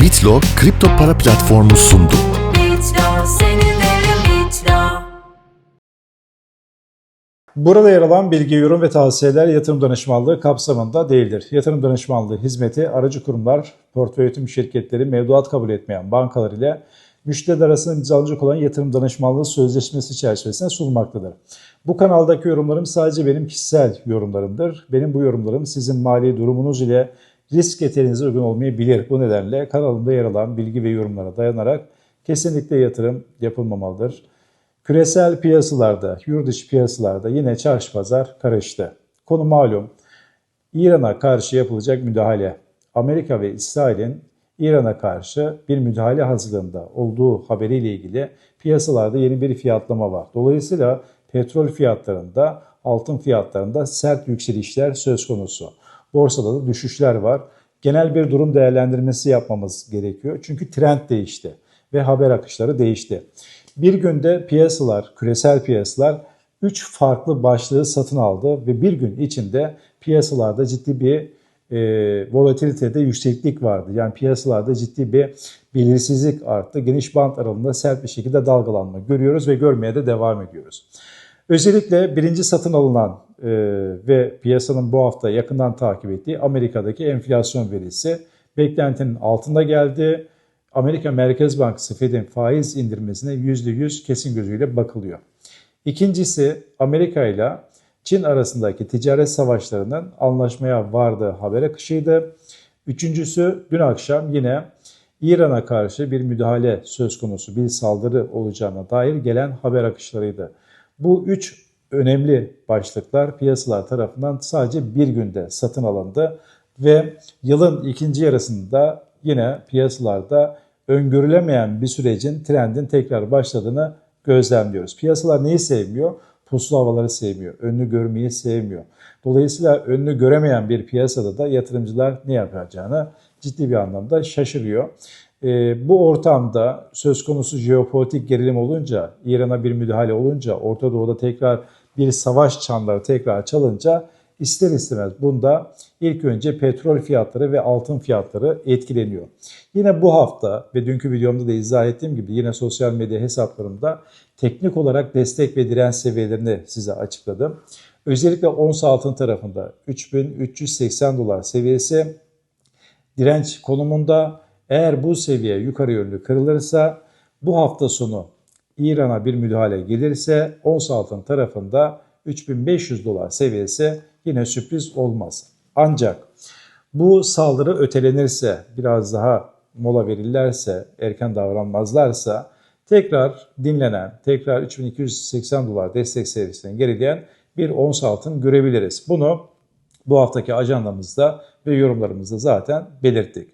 Bitlo kripto para platformu sundu. Bitlo Bitlo. Burada yer alan bilgi, yorum ve tavsiyeler yatırım danışmanlığı kapsamında değildir. Yatırım danışmanlığı hizmeti aracı kurumlar, portföy yönetim şirketleri, mevduat kabul etmeyen bankalar ile müşteriler arasında imzalanacak olan yatırım danışmanlığı sözleşmesi çerçevesinde sunulmaktadır. Bu kanaldaki yorumlarım sadece benim kişisel yorumlarımdır. Benim bu yorumlarım sizin mali durumunuz ile risk yeteneğinize uygun olmayabilir. Bu nedenle kanalımda yer alan bilgi ve yorumlara dayanarak kesinlikle yatırım yapılmamalıdır. Küresel piyasalarda, yurt dışı piyasalarda yine çarşı pazar karıştı. Konu malum. İran'a karşı yapılacak müdahale. Amerika ve İsrail'in İran'a karşı bir müdahale hazırlığında olduğu haberiyle ilgili piyasalarda yeni bir fiyatlama var. Dolayısıyla petrol fiyatlarında, altın fiyatlarında sert yükselişler söz konusu. Borsada da düşüşler var. Genel bir durum değerlendirmesi yapmamız gerekiyor. Çünkü trend değişti ve haber akışları değişti. Bir günde piyasalar, küresel piyasalar 3 farklı başlığı satın aldı ve bir gün içinde piyasalarda ciddi bir e, volatilitede yükseklik vardı. Yani piyasalarda ciddi bir belirsizlik arttı. Geniş bant aralığında sert bir şekilde dalgalanma görüyoruz ve görmeye de devam ediyoruz. Özellikle birinci satın alınan e, ve piyasanın bu hafta yakından takip ettiği Amerika'daki enflasyon verisi beklentinin altında geldi. Amerika Merkez Bankası Fed'in faiz indirmesine %100 kesin gözüyle bakılıyor. İkincisi Amerika ile Çin arasındaki ticaret savaşlarının anlaşmaya vardığı haber akışıydı. Üçüncüsü dün akşam yine İran'a karşı bir müdahale söz konusu, bir saldırı olacağına dair gelen haber akışlarıydı. Bu üç önemli başlıklar piyasalar tarafından sadece bir günde satın alındı ve yılın ikinci yarısında yine piyasalarda öngörülemeyen bir sürecin trendin tekrar başladığını gözlemliyoruz. Piyasalar neyi sevmiyor? Puslu havaları sevmiyor. Önünü görmeyi sevmiyor. Dolayısıyla önünü göremeyen bir piyasada da yatırımcılar ne yapacağını ciddi bir anlamda şaşırıyor. E, bu ortamda söz konusu jeopolitik gerilim olunca, İran'a bir müdahale olunca, Orta Doğu'da tekrar bir savaş çanları tekrar çalınca ister istemez bunda ilk önce petrol fiyatları ve altın fiyatları etkileniyor. Yine bu hafta ve dünkü videomda da izah ettiğim gibi yine sosyal medya hesaplarımda teknik olarak destek ve direnç seviyelerini size açıkladım. Özellikle ons altın tarafında 3380 dolar seviyesi direnç konumunda eğer bu seviye yukarı yönlü kırılırsa bu hafta sonu İran'a bir müdahale gelirse ons altın tarafında 3500 dolar seviyesi yine sürpriz olmaz. Ancak bu saldırı ötelenirse, biraz daha mola verirlerse, erken davranmazlarsa tekrar dinlenen, tekrar 3280 dolar destek seviyesinden gerileyen bir ons altın görebiliriz. Bunu bu haftaki ajandamızda ve yorumlarımızda zaten belirttik.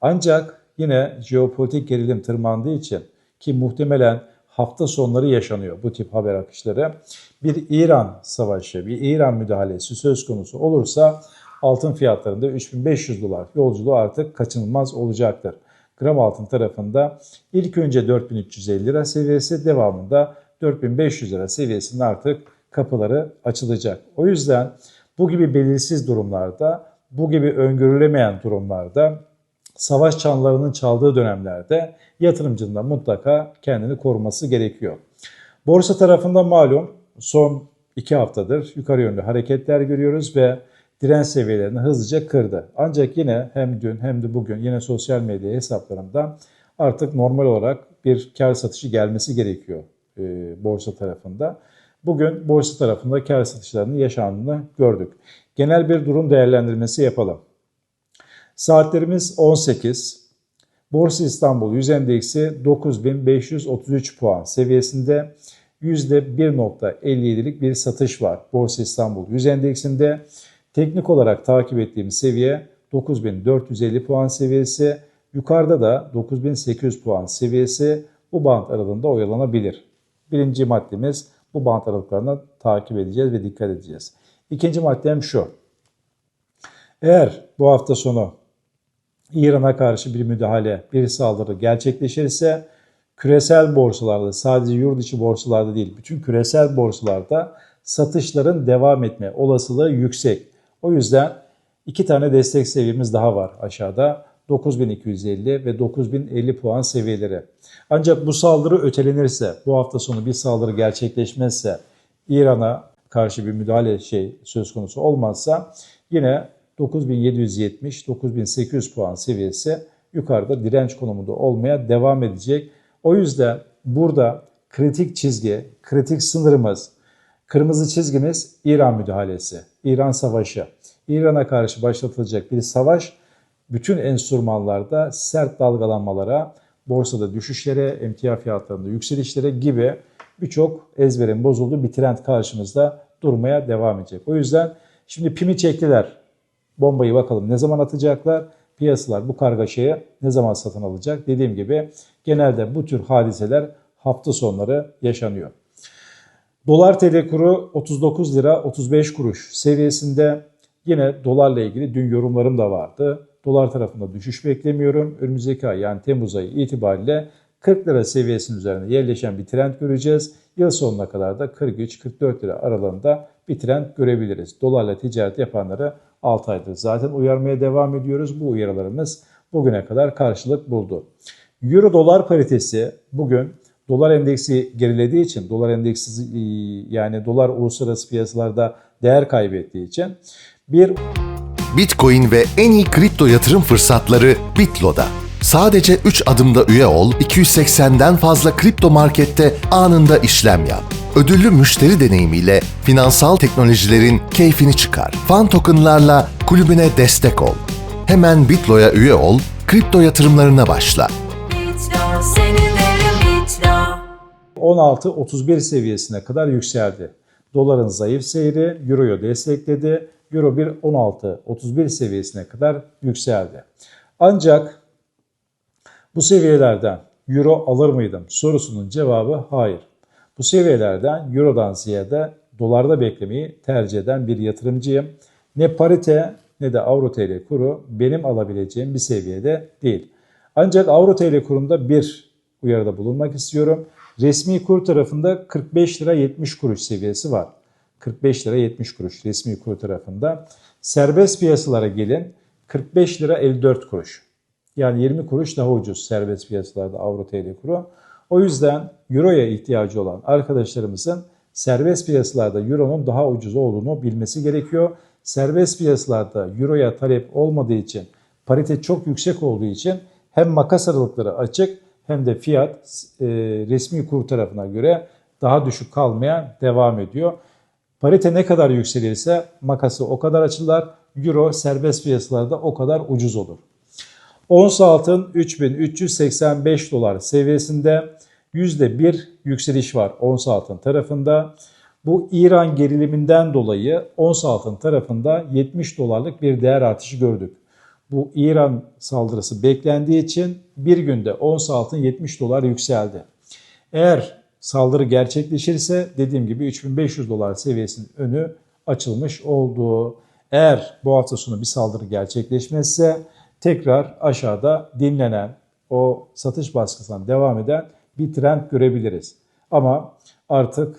Ancak yine jeopolitik gerilim tırmandığı için ki muhtemelen hafta sonları yaşanıyor bu tip haber akışları. Bir İran savaşı, bir İran müdahalesi söz konusu olursa altın fiyatlarında 3500 dolar yolculuğu artık kaçınılmaz olacaktır. Gram altın tarafında ilk önce 4350 lira seviyesi devamında 4500 lira seviyesinde artık kapıları açılacak. O yüzden bu gibi belirsiz durumlarda, bu gibi öngörülemeyen durumlarda savaş çanlarının çaldığı dönemlerde yatırımcının da mutlaka kendini koruması gerekiyor. Borsa tarafında malum son iki haftadır yukarı yönlü hareketler görüyoruz ve direnç seviyelerini hızlıca kırdı. Ancak yine hem dün hem de bugün yine sosyal medya hesaplarımda artık normal olarak bir kar satışı gelmesi gerekiyor e, borsa tarafında. Bugün borsa tarafında kar satışlarının yaşandığını gördük. Genel bir durum değerlendirmesi yapalım. Saatlerimiz 18. Borsa İstanbul 100 endeksi 9533 puan seviyesinde %1.57'lik bir satış var. Borsa İstanbul 100 endeksinde teknik olarak takip ettiğim seviye 9450 puan seviyesi. Yukarıda da 9800 puan seviyesi bu bant aralığında oyalanabilir. Birinci maddemiz bu bant aralıklarını takip edeceğiz ve dikkat edeceğiz. İkinci maddem şu. Eğer bu hafta sonu İran'a karşı bir müdahale, bir saldırı gerçekleşirse küresel borsalarda sadece yurt içi borsalarda değil bütün küresel borsalarda satışların devam etme olasılığı yüksek. O yüzden iki tane destek seviyemiz daha var aşağıda. 9250 ve 9050 puan seviyeleri. Ancak bu saldırı ötelenirse, bu hafta sonu bir saldırı gerçekleşmezse, İran'a karşı bir müdahale şey söz konusu olmazsa yine 9770-9800 puan seviyesi yukarıda direnç konumunda olmaya devam edecek. O yüzden burada kritik çizgi, kritik sınırımız, kırmızı çizgimiz İran müdahalesi, İran savaşı. İran'a karşı başlatılacak bir savaş bütün enstrümanlarda sert dalgalanmalara, borsada düşüşlere, emtia fiyatlarında yükselişlere gibi birçok ezberin bozulduğu bir trend karşımızda durmaya devam edecek. O yüzden şimdi pimi çektiler. Bombayı bakalım ne zaman atacaklar? Piyasalar bu kargaşayı ne zaman satın alacak? Dediğim gibi genelde bu tür hadiseler hafta sonları yaşanıyor. Dolar TL kuru 39 lira 35 kuruş seviyesinde. Yine dolarla ilgili dün yorumlarım da vardı. Dolar tarafında düşüş beklemiyorum. Önümüzdeki ay yani Temmuz ayı itibariyle 40 lira seviyesinin üzerinde yerleşen bir trend göreceğiz. Yıl sonuna kadar da 43-44 lira aralığında bir trend görebiliriz. Dolarla ticaret yapanları 6 aydır zaten uyarmaya devam ediyoruz. Bu uyarılarımız bugüne kadar karşılık buldu. Euro dolar paritesi bugün dolar endeksi gerilediği için, dolar endeksi e, yani dolar uluslararası piyasalarda değer kaybettiği için bir Bitcoin ve en iyi kripto yatırım fırsatları Bitlo'da. Sadece 3 adımda üye ol, 280'den fazla kripto markette anında işlem yap. Ödüllü müşteri deneyimiyle finansal teknolojilerin keyfini çıkar. Fan tokenlarla kulübüne destek ol. Hemen Bitlo'ya üye ol, kripto yatırımlarına başla. Bitlo seni derim Bitlo 16-31 seviyesine kadar yükseldi. Doların zayıf seyri Euro'yu destekledi. Euro 1 16-31 seviyesine kadar yükseldi. Ancak bu seviyelerden Euro alır mıydım sorusunun cevabı hayır. Bu seviyelerden Euro'dan ziyade dolarda beklemeyi tercih eden bir yatırımcıyım. Ne parite ne de Avro TL kuru benim alabileceğim bir seviyede değil. Ancak Avro TL kurunda bir uyarıda bulunmak istiyorum. Resmi kur tarafında 45 lira 70 kuruş seviyesi var. 45 lira 70 kuruş resmi kur tarafında. Serbest piyasalara gelin 45 lira 54 kuruş. Yani 20 kuruş daha ucuz serbest piyasalarda Avro TL kuru. O yüzden Euro'ya ihtiyacı olan arkadaşlarımızın serbest piyasalarda Euro'nun daha ucuz olduğunu bilmesi gerekiyor. Serbest piyasalarda Euro'ya talep olmadığı için, parite çok yüksek olduğu için hem makas aralıkları açık hem de fiyat e, resmi kur tarafına göre daha düşük kalmaya devam ediyor. Parite ne kadar yükselirse makası o kadar açılar. Euro serbest piyasalarda o kadar ucuz olur. Ons altın 3385 dolar seviyesinde %1 yükseliş var ons altın tarafında. Bu İran geriliminden dolayı ons altın tarafında 70 dolarlık bir değer artışı gördük. Bu İran saldırısı beklendiği için bir günde ons altın 70 dolar yükseldi. Eğer saldırı gerçekleşirse dediğim gibi 3500 dolar seviyesinin önü açılmış olduğu. Eğer bu hafta sonu bir saldırı gerçekleşmezse tekrar aşağıda dinlenen o satış baskısından devam eden bir trend görebiliriz. Ama artık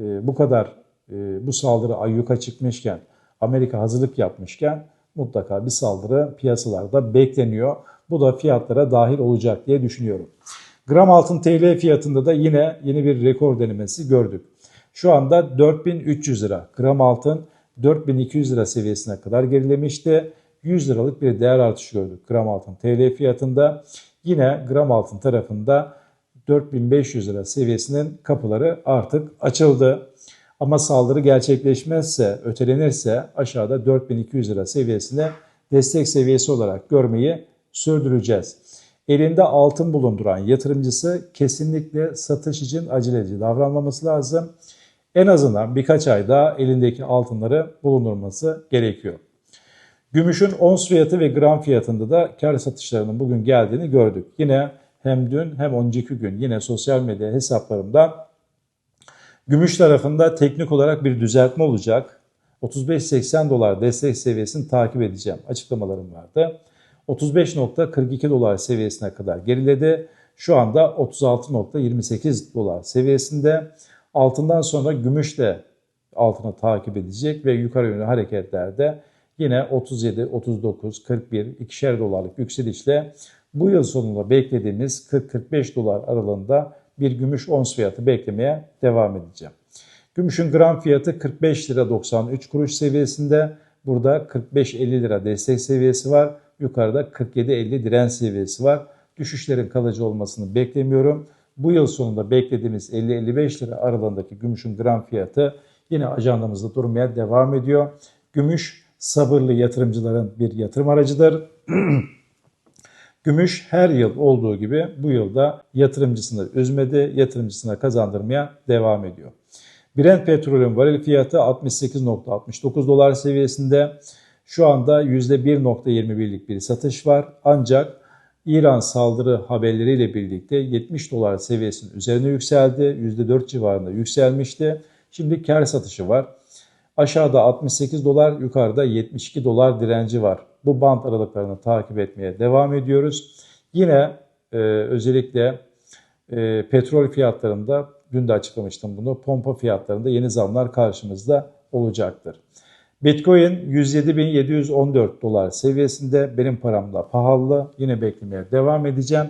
e, bu kadar e, bu saldırı ayyuka çıkmışken, Amerika hazırlık yapmışken mutlaka bir saldırı piyasalarda bekleniyor. Bu da fiyatlara dahil olacak diye düşünüyorum. Gram altın TL fiyatında da yine yeni bir rekor denemesi gördük. Şu anda 4300 lira. Gram altın 4200 lira seviyesine kadar gerilemişti. 100 liralık bir değer artışı gördük gram altın TL fiyatında. Yine gram altın tarafında 4500 lira seviyesinin kapıları artık açıldı. Ama saldırı gerçekleşmezse, ötelenirse aşağıda 4200 lira seviyesine destek seviyesi olarak görmeyi sürdüreceğiz. Elinde altın bulunduran yatırımcısı kesinlikle satış için aceleci davranmaması lazım. En azından birkaç ay daha elindeki altınları bulundurması gerekiyor. Gümüşün ons fiyatı ve gram fiyatında da kar satışlarının bugün geldiğini gördük. Yine hem dün hem önceki gün yine sosyal medya hesaplarımda gümüş tarafında teknik olarak bir düzeltme olacak. 35-80 dolar destek seviyesini takip edeceğim açıklamalarım vardı. 35.42 dolar seviyesine kadar geriledi. Şu anda 36.28 dolar seviyesinde. Altından sonra gümüş de altını takip edecek ve yukarı yönlü hareketlerde yine 37, 39, 41, ikişer dolarlık yükselişle bu yıl sonunda beklediğimiz 40-45 dolar aralığında bir gümüş ons fiyatı beklemeye devam edeceğim. Gümüşün gram fiyatı 45 lira 93 kuruş seviyesinde. Burada 45-50 lira destek seviyesi var. Yukarıda 47-50 direnç seviyesi var. Düşüşlerin kalıcı olmasını beklemiyorum. Bu yıl sonunda beklediğimiz 50-55 lira aralığındaki gümüşün gram fiyatı yine ajandamızda durmaya devam ediyor. Gümüş sabırlı yatırımcıların bir yatırım aracıdır. Gümüş her yıl olduğu gibi bu yılda yatırımcısını üzmedi, yatırımcısına kazandırmaya devam ediyor. Brent petrolün varil fiyatı 68.69 dolar seviyesinde. Şu anda %1.21'lik bir satış var. Ancak İran saldırı haberleriyle birlikte 70 dolar seviyesinin üzerine yükseldi. %4 civarında yükselmişti. Şimdi kar satışı var. Aşağıda 68 dolar, yukarıda 72 dolar direnci var. Bu band aralıklarını takip etmeye devam ediyoruz. Yine e, özellikle e, petrol fiyatlarında, dün de açıklamıştım bunu, pompa fiyatlarında yeni zamlar karşımızda olacaktır. Bitcoin 107.714 dolar seviyesinde benim paramda pahalı. Yine beklemeye devam edeceğim.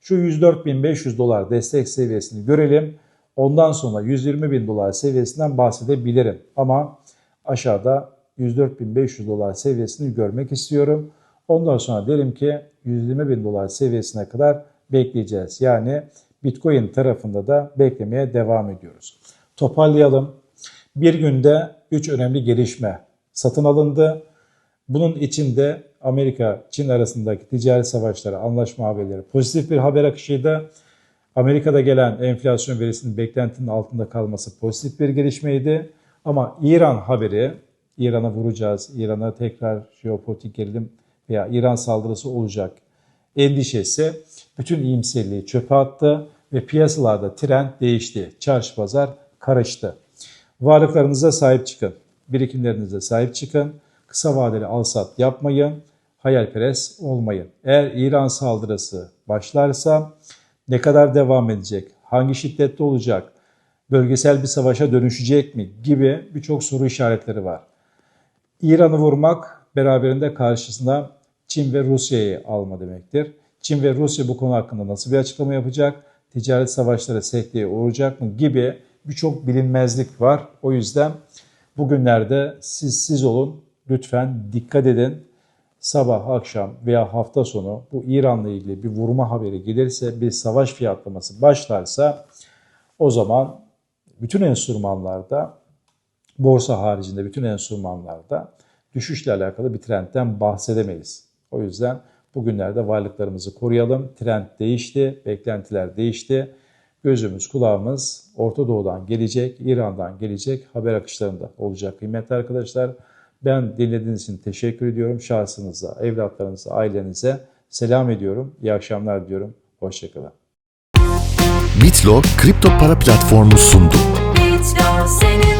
Şu 104.500 dolar destek seviyesini görelim. Ondan sonra 120.000 dolar seviyesinden bahsedebilirim. Ama aşağıda 104.500 dolar seviyesini görmek istiyorum. Ondan sonra derim ki 120.000 dolar seviyesine kadar bekleyeceğiz. Yani Bitcoin tarafında da beklemeye devam ediyoruz. Toparlayalım. Bir günde 3 önemli gelişme satın alındı. Bunun içinde Amerika-Çin arasındaki ticari savaşları, anlaşma haberleri pozitif bir haber akışıydı. Amerika'da gelen enflasyon verisinin beklentinin altında kalması pozitif bir gelişmeydi. Ama İran haberi, İran'a vuracağız, İran'a tekrar jeopolitik gerilim veya İran saldırısı olacak endişesi bütün iyimserliği çöpe attı ve piyasalarda trend değişti. Çarşı pazar karıştı. Varlıklarınıza sahip çıkın. Birikimlerinize sahip çıkın. Kısa vadeli alsat yapmayın. Hayalperest olmayın. Eğer İran saldırısı başlarsa ne kadar devam edecek? Hangi şiddette olacak? Bölgesel bir savaşa dönüşecek mi? Gibi birçok soru işaretleri var. İran'ı vurmak beraberinde karşısına Çin ve Rusya'yı alma demektir. Çin ve Rusya bu konu hakkında nasıl bir açıklama yapacak? Ticaret savaşları sekteye uğrayacak mı? Gibi birçok bilinmezlik var. O yüzden bugünlerde siz siz olun. Lütfen dikkat edin. Sabah, akşam veya hafta sonu bu İran'la ilgili bir vurma haberi gelirse, bir savaş fiyatlaması başlarsa o zaman bütün enstrümanlarda borsa haricinde bütün enstrümanlarda düşüşle alakalı bir trendten bahsedemeyiz. O yüzden bugünlerde varlıklarımızı koruyalım. Trend değişti, beklentiler değişti. Gözümüz, kulağımız Orta Doğu'dan gelecek, İran'dan gelecek haber akışlarında olacak kıymetli arkadaşlar. Ben dinlediğiniz için teşekkür ediyorum. Şahsınıza, evlatlarınıza, ailenize selam ediyorum. İyi akşamlar diyorum. Hoşçakalın. Bitlo kripto para platformu sundu. Bitlo senin